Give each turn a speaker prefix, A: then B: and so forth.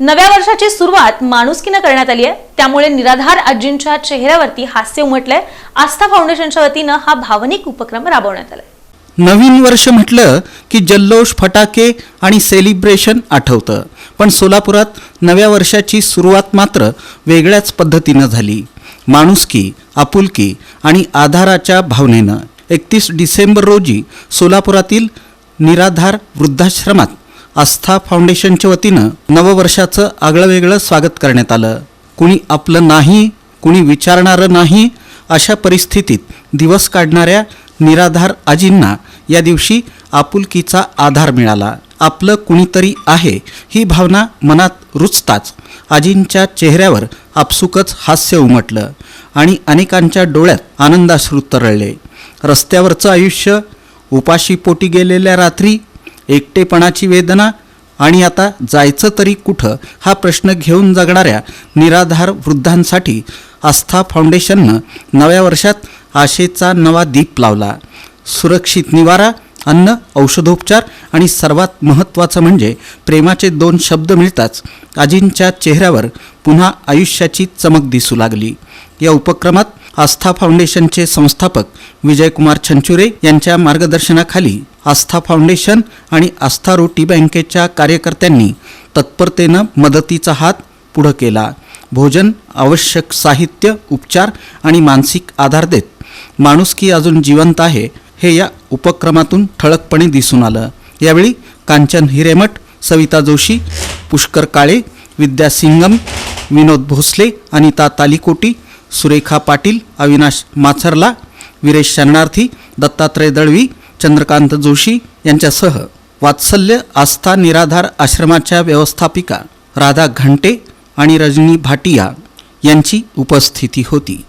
A: नव्या वर्षाची सुरुवात माणुसकीनं करण्यात आली आहे. त्यामुळे निराधार आजींच्या चेहऱ्यावरती हास्य उमटलंय. आस्था फाउंडेशनच्या वतीनं हा भावनिक उपक्रम राबवण्यात आलाय.
B: नवीन वर्ष म्हटलं की जल्लोष फटाके आणि सेलिब्रेशन आठवतं. पण सोलापुरात नव्या वर्षाची सुरुवात मात्र वेगळ्याच पद्धतीनं झाली. माणुसकी आपुलकी आणि आधाराच्या भावनेनं. एकतीस डिसेंबर रोजी सोलापुरातील निराधार वृद्धाश्रमात आस्था फाउंडेशनच्या वतीनं नववर्षाचं आगळं वेगळं स्वागत करण्यात आलं. कुणी आपलं नाही कुणी विचारणारं नाही अशा परिस्थितीत दिवस काढणाऱ्या निराधार आजींना या दिवशी आपुलकीचा आधार मिळाला. आपलं कुणीतरी आहे ही भावना मनात रुचताच आजींच्या चेहऱ्यावर आपसुकच हास्य उमटलं आणि अनेकांच्या डोळ्यात आनंदाश्रू तरळले. रस्त्यावरचं आयुष्य उपाशी पोटी गेलेल्या रात्री एकटेपणाची वेदना आणि आता जायचं तरी कुठं हा प्रश्न घेऊन जगणाऱ्या निराधार वृद्धांसाठी आस्था फाउंडेशननं नव्या वर्षात आशेचा नवा दीप लावला. सुरक्षित निवारा अन्न औषधोपचार आणि सर्वात महत्त्वाचं म्हणजे प्रेमाचे दोन शब्द मिळताच आजींच्या चेहऱ्यावर पुन्हा आयुष्याची चमक दिसू लागली. या उपक्रमात आस्था फाउंडेशनचे संस्थापक विजयकुमार छंचुरे यांच्या मार्गदर्शनाखाली आस्था फाउंडेशन आणि आस्था रोटी बँकेच्या कार्यकर्त्यांनी तत्परतेनं मदतीचा हात पुढं केला. भोजन आवश्यक साहित्य उपचार आणि मानसिक आधार देत माणुसकी अजून जिवंत आहे हे या उपक्रमातून ठळकपणे दिसून आलं. यावेळी कांचन हिरेमठ सविता जोशी पुष्कर काळे विद्या सिंगम विनोद भोसले अनिता तालिकोटी सुरेखा पाटील अविनाश माथरला वीरेश शरणार्थी दत्तात्रय दळवी चंद्रकांत जोशी यांच्यासह वात्सल्य आस्था निराधार आश्रमाच्या व्यवस्थापिका राधा घंटे आणि रजनी भाटिया यांची उपस्थिती होती.